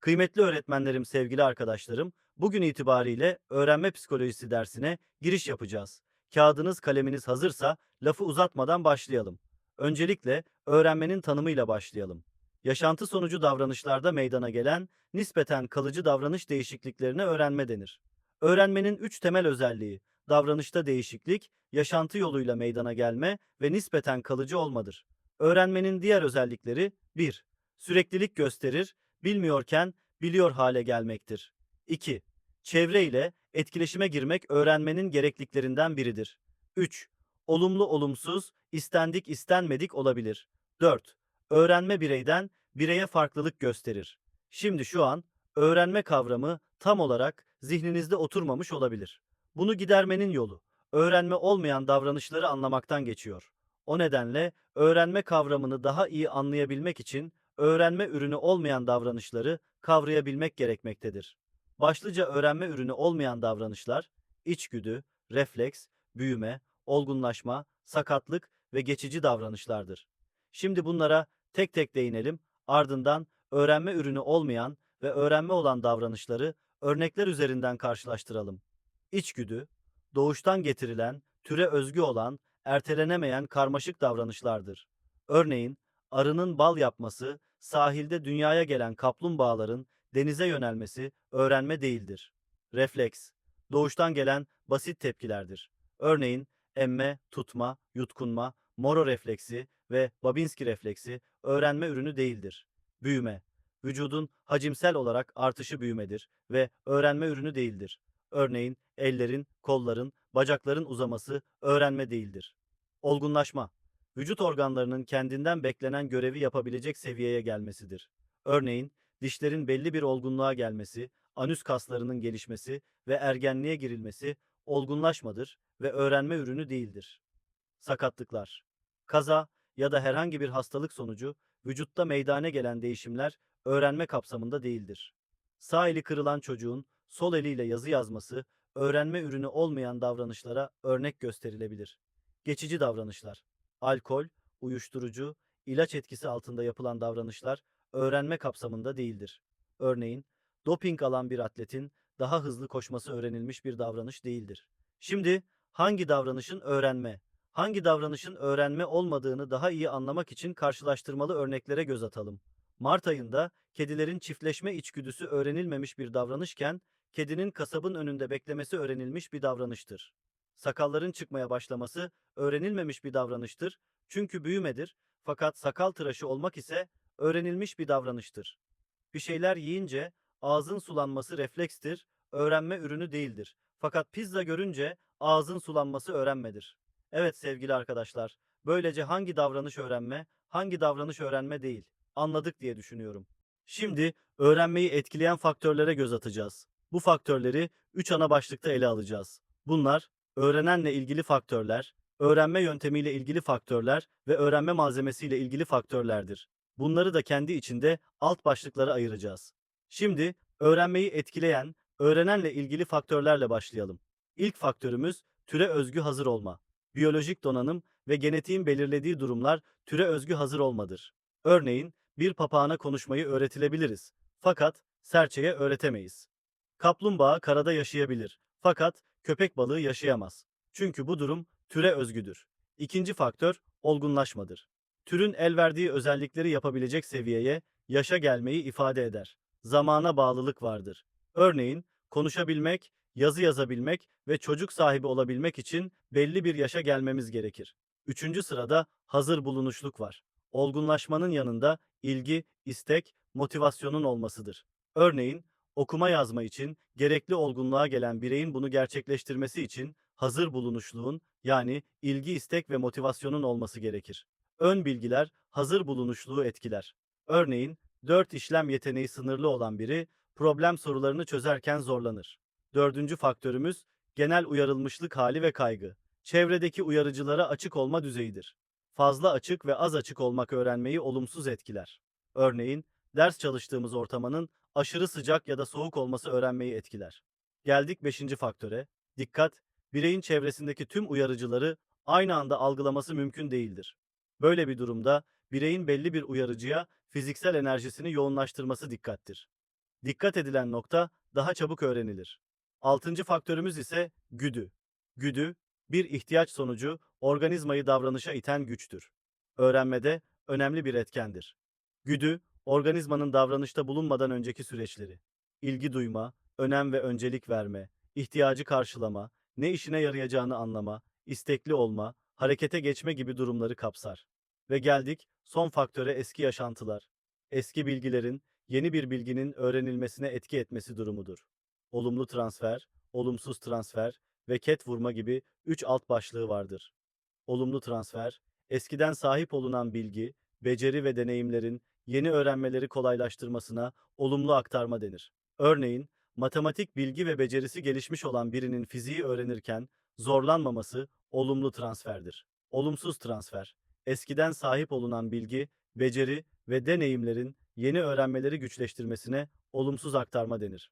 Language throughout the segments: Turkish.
Kıymetli öğretmenlerim, sevgili arkadaşlarım, bugün itibariyle öğrenme psikolojisi dersine giriş yapacağız. Kağıdınız, kaleminiz hazırsa lafı uzatmadan başlayalım. Öncelikle öğrenmenin tanımıyla başlayalım. Yaşantı sonucu davranışlarda meydana gelen nispeten kalıcı davranış değişikliklerine öğrenme denir. Öğrenmenin üç temel özelliği, davranışta değişiklik, yaşantı yoluyla meydana gelme ve nispeten kalıcı olmadır. Öğrenmenin diğer özellikleri 1. Süreklilik gösterir, bilmiyorken biliyor hale gelmektir. 2. Çevre ile etkileşime girmek öğrenmenin gerekliklerinden biridir. 3. Olumlu olumsuz, istendik istenmedik olabilir. 4. Öğrenme bireyden bireye farklılık gösterir. Şimdi şu an öğrenme kavramı tam olarak zihninizde oturmamış olabilir. Bunu gidermenin yolu öğrenme olmayan davranışları anlamaktan geçiyor. O nedenle öğrenme kavramını daha iyi anlayabilmek için öğrenme ürünü olmayan davranışları kavrayabilmek gerekmektedir. Başlıca öğrenme ürünü olmayan davranışlar içgüdü, refleks, büyüme, olgunlaşma, sakatlık ve geçici davranışlardır. Şimdi bunlara tek tek değinelim, ardından öğrenme ürünü olmayan ve öğrenme olan davranışları örnekler üzerinden karşılaştıralım. İçgüdü, doğuştan getirilen, türe özgü olan, ertelenemeyen karmaşık davranışlardır. Örneğin, arının bal yapması, sahilde dünyaya gelen kaplumbağaların denize yönelmesi öğrenme değildir. Refleks, doğuştan gelen basit tepkilerdir. Örneğin, emme, tutma, yutkunma, Moro refleksi ve Babinski refleksi öğrenme ürünü değildir. Büyüme, vücudun hacimsel olarak artışı büyümedir ve öğrenme ürünü değildir. Örneğin ellerin, kolların, bacakların uzaması öğrenme değildir. Olgunlaşma, vücut organlarının kendinden beklenen görevi yapabilecek seviyeye gelmesidir. Örneğin dişlerin belli bir olgunluğa gelmesi, anüs kaslarının gelişmesi ve ergenliğe girilmesi olgunlaşmadır ve öğrenme ürünü değildir. Sakatlıklar, kaza ya da herhangi bir hastalık sonucu vücutta meydana gelen değişimler öğrenme kapsamında değildir. Sağ eli kırılan çocuğun sol eliyle yazı yazması öğrenme ürünü olmayan davranışlara örnek gösterilebilir. Geçici davranışlar, alkol, uyuşturucu, ilaç etkisi altında yapılan davranışlar öğrenme kapsamında değildir. Örneğin, doping alan bir atletin daha hızlı koşması öğrenilmiş bir davranış değildir. Şimdi hangi davranışın öğrenme, hangi davranışın öğrenme olmadığını daha iyi anlamak için karşılaştırmalı örneklere göz atalım. Mart ayında kedilerin çiftleşme içgüdüsü öğrenilmemiş bir davranışken, kedinin kasabın önünde beklemesi öğrenilmiş bir davranıştır. Sakalların çıkmaya başlaması öğrenilmemiş bir davranıştır çünkü büyümedir fakat sakal tıraşı olmak ise öğrenilmiş bir davranıştır. Bir şeyler yiyince ağzın sulanması reflekstir, öğrenme ürünü değildir. Fakat pizza görünce ağzın sulanması öğrenmedir. Evet sevgili arkadaşlar, böylece hangi davranış öğrenme, hangi davranış öğrenme değil, anladık diye düşünüyorum. Şimdi öğrenmeyi etkileyen faktörlere göz atacağız. Bu faktörleri 3 ana başlıkta ele alacağız. Bunlar öğrenenle ilgili faktörler, öğrenme yöntemiyle ilgili faktörler ve öğrenme malzemesiyle ilgili faktörlerdir. Bunları da kendi içinde alt başlıklara ayıracağız. Şimdi öğrenmeyi etkileyen, öğrenenle ilgili faktörlerle başlayalım. İlk faktörümüz türe özgü hazır olma. Biyolojik donanım ve genetiğin belirlediği durumlar türe özgü hazır olmadır. Örneğin bir papağana konuşmayı öğretilebiliriz. Fakat serçeye öğretemeyiz. Kaplumbağa karada yaşayabilir. Fakat köpek balığı yaşayamaz. Çünkü bu durum türe özgüdür. İkinci faktör olgunlaşmadır. Türün el verdiği özellikleri yapabilecek seviyeye, yaşa gelmeyi ifade eder. Zamana bağlılık vardır. Örneğin konuşabilmek, yazı yazabilmek ve çocuk sahibi olabilmek için belli bir yaşa gelmemiz gerekir. Üçüncü sırada hazır bulunuşluk var. Olgunlaşmanın yanında ilgi, istek, motivasyonun olmasıdır. Örneğin okuma yazma için gerekli olgunluğa gelen bireyin bunu gerçekleştirmesi için hazır bulunuşluğun yani ilgi, istek ve motivasyonun olması gerekir. Ön bilgiler hazır bulunuşluğu etkiler. Örneğin 4 işlem yeteneği sınırlı olan biri problem sorularını çözerken zorlanır. Dördüncü faktörümüz genel uyarılmışlık hali ve kaygı. Çevredeki uyarıcılara açık olma düzeyidir. Fazla açık ve az açık olmak öğrenmeyi olumsuz etkiler. Örneğin ders çalıştığımız ortamının aşırı sıcak ya da soğuk olması öğrenmeyi etkiler. Geldik beşinci faktöre. Dikkat, bireyin çevresindeki tüm uyarıcıları aynı anda algılaması mümkün değildir. Böyle bir durumda bireyin belli bir uyarıcıya fiziksel enerjisini yoğunlaştırması dikkattir. Dikkat edilen nokta daha çabuk öğrenilir. Altıncı faktörümüz ise güdü. Güdü, bir ihtiyaç sonucu organizmayı davranışa iten güçtür. Öğrenmede önemli bir etkendir. Güdü, organizmanın davranışta bulunmadan önceki süreçleri, ilgi duyma, önem ve öncelik verme, ihtiyacı karşılama, ne işine yarayacağını anlama, istekli olma, harekete geçme gibi durumları kapsar. Ve geldik son faktöre eski yaşantılar. Eski bilgilerin yeni bir bilginin öğrenilmesine etki etmesi durumudur. Olumlu transfer, olumsuz transfer ve ket vurma gibi üç alt başlığı vardır. Olumlu transfer, eskiden sahip olunan bilgi, beceri ve deneyimlerin yeni öğrenmeleri kolaylaştırmasına olumlu aktarma denir. Örneğin, matematik bilgi ve becerisi gelişmiş olan birinin fiziği öğrenirken zorlanmaması olumlu transferdir. Olumsuz transfer, eskiden sahip olunan bilgi, beceri ve deneyimlerin yeni öğrenmeleri güçleştirmesine olumsuz aktarma denir.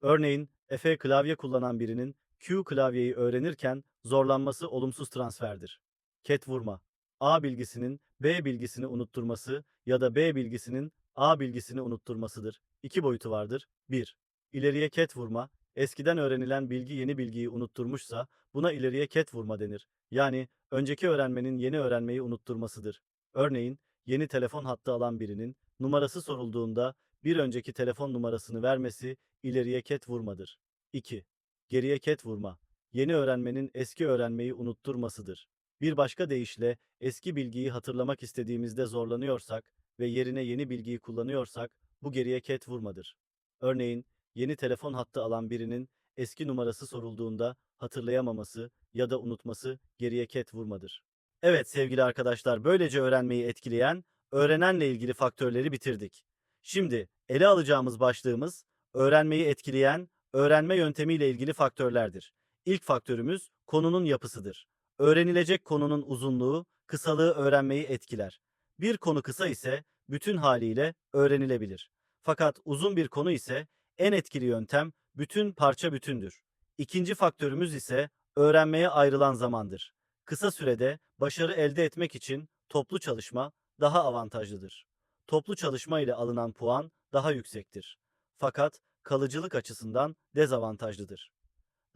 Örneğin, F klavye kullanan birinin Q klavyeyi öğrenirken zorlanması olumsuz transferdir. Ket vurma, A bilgisinin B bilgisini unutturması ya da B bilgisinin A bilgisini unutturmasıdır. İki boyutu vardır. 1. İleriye ket vurma, eskiden öğrenilen bilgi yeni bilgiyi unutturmuşsa buna ileriye ket vurma denir. Yani önceki öğrenmenin yeni öğrenmeyi unutturmasıdır. Örneğin yeni telefon hattı alan birinin numarası sorulduğunda bir önceki telefon numarasını vermesi ileriye ket vurmadır. 2. Geriye ket vurma. Yeni öğrenmenin eski öğrenmeyi unutturmasıdır. Bir başka deyişle eski bilgiyi hatırlamak istediğimizde zorlanıyorsak ve yerine yeni bilgiyi kullanıyorsak bu geriye ket vurmadır. Örneğin yeni telefon hattı alan birinin eski numarası sorulduğunda hatırlayamaması ya da unutması geriye ket vurmadır. Evet sevgili arkadaşlar böylece öğrenmeyi etkileyen, öğrenenle ilgili faktörleri bitirdik. Şimdi ele alacağımız başlığımız öğrenmeyi etkileyen, öğrenme yöntemiyle ilgili faktörlerdir. İlk faktörümüz konunun yapısıdır. Öğrenilecek konunun uzunluğu, kısalığı öğrenmeyi etkiler. Bir konu kısa ise bütün haliyle öğrenilebilir. Fakat uzun bir konu ise en etkili yöntem bütün parça bütündür. İkinci faktörümüz ise öğrenmeye ayrılan zamandır. Kısa sürede başarı elde etmek için toplu çalışma daha avantajlıdır. Toplu çalışma ile alınan puan daha yüksektir. Fakat kalıcılık açısından dezavantajlıdır.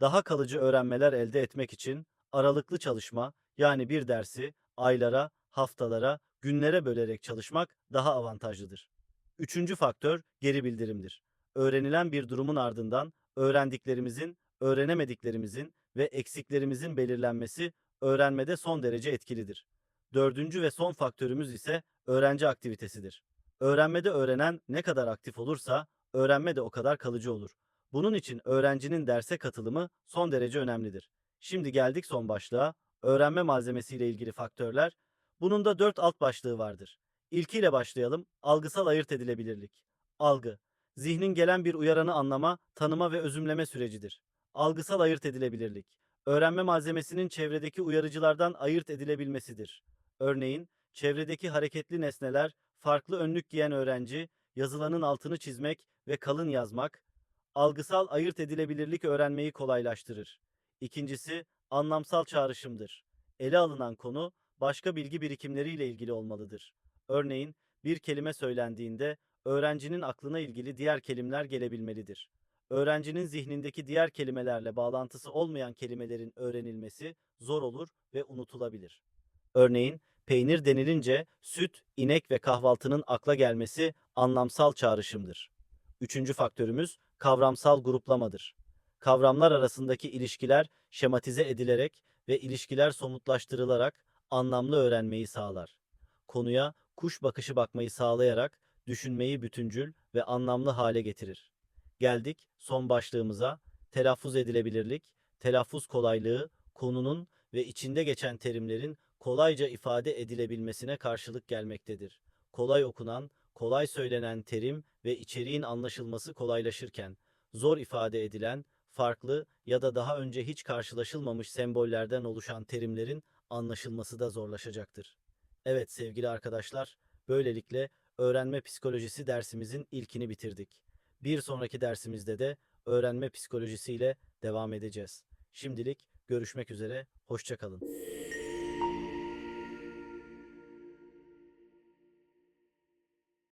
Daha kalıcı öğrenmeler elde etmek için aralıklı çalışma yani bir dersi aylara, haftalara, günlere bölerek çalışmak daha avantajlıdır. Üçüncü faktör geri bildirimdir. Öğrenilen bir durumun ardından öğrendiklerimizin, öğrenemediklerimizin ve eksiklerimizin belirlenmesi öğrenmede son derece etkilidir. Dördüncü ve son faktörümüz ise öğrenci aktivitesidir. Öğrenmede öğrenen ne kadar aktif olursa öğrenme de o kadar kalıcı olur. Bunun için öğrencinin derse katılımı son derece önemlidir. Şimdi geldik son başlığa. Öğrenme malzemesiyle ilgili faktörler. Bunun da dört alt başlığı vardır. İlkiyle başlayalım. Algısal ayırt edilebilirlik. Algı. Zihnin gelen bir uyaranı anlama, tanıma ve özümleme sürecidir. Algısal ayırt edilebilirlik. Öğrenme malzemesinin çevredeki uyarıcılardan ayırt edilebilmesidir. Örneğin, çevredeki hareketli nesneler, farklı önlük giyen öğrenci, yazılanın altını çizmek ve kalın yazmak, algısal ayırt edilebilirlik öğrenmeyi kolaylaştırır. İkincisi, anlamsal çağrışımdır. Ele alınan konu, başka bilgi birikimleriyle ilgili olmalıdır. Örneğin, bir kelime söylendiğinde, öğrencinin aklına ilgili diğer kelimeler gelebilmelidir. Öğrencinin zihnindeki diğer kelimelerle bağlantısı olmayan kelimelerin öğrenilmesi zor olur ve unutulabilir. Örneğin, peynir denilince süt, inek ve kahvaltının akla gelmesi anlamsal çağrışımdır. Üçüncü faktörümüz kavramsal gruplamadır. Kavramlar arasındaki ilişkiler şematize edilerek ve ilişkiler somutlaştırılarak anlamlı öğrenmeyi sağlar. Konuya kuş bakışı bakmayı sağlayarak düşünmeyi bütüncül ve anlamlı hale getirir. Geldik son başlığımıza. Telaffuz edilebilirlik, telaffuz kolaylığı, konunun ve içinde geçen terimlerin kolayca ifade edilebilmesine karşılık gelmektedir. Kolay okunan, kolay söylenen terim ve içeriğin anlaşılması kolaylaşırken, zor ifade edilen, farklı ya da daha önce hiç karşılaşılmamış sembollerden oluşan terimlerin anlaşılması da zorlaşacaktır. Evet sevgili arkadaşlar, böylelikle öğrenme psikolojisi dersimizin ilkini bitirdik. Bir sonraki dersimizde de öğrenme psikolojisiyle devam edeceğiz. Şimdilik görüşmek üzere, hoşçakalın.